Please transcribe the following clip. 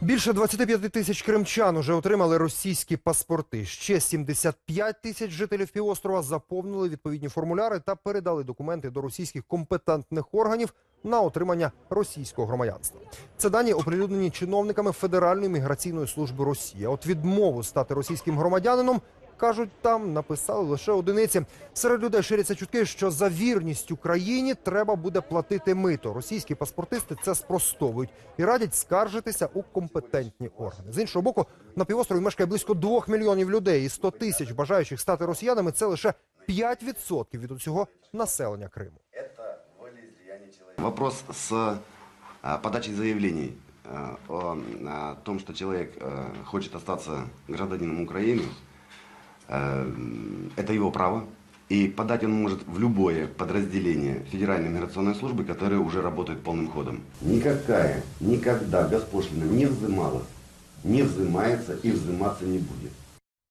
Більше 25 тисяч кримчан уже отримали російські паспорти. Ще 75 тисяч жителів півострова заповнили відповідні формуляри та передали документи до російських компетентних органів на отримання російського громадянства. Це дані оприлюднені чиновниками Федеральної міграційної служби Росії. От відмову стати російським громадянином кажуть, там написали лише одиниці. Серед людей ширяться чутки, що за вірність Україні треба буде платити мито. Російські паспортисти це спростовують і радять скаржитися у компетентні органи. З іншого боку, на півострові мешкає близько двох мільйонів людей, і 100 тисяч бажаючих стати росіянами це лише 5% від усього населення Криму. Вопрос с подачей заявлений о том, что человек хочет остаться гражданином Украины, это его право. И подать он может в любое подразделение Федеральной миграционной службы, которое уже работает полным ходом. Никакая, никогда госпошлина не взималась, не взимается и взиматься не будет.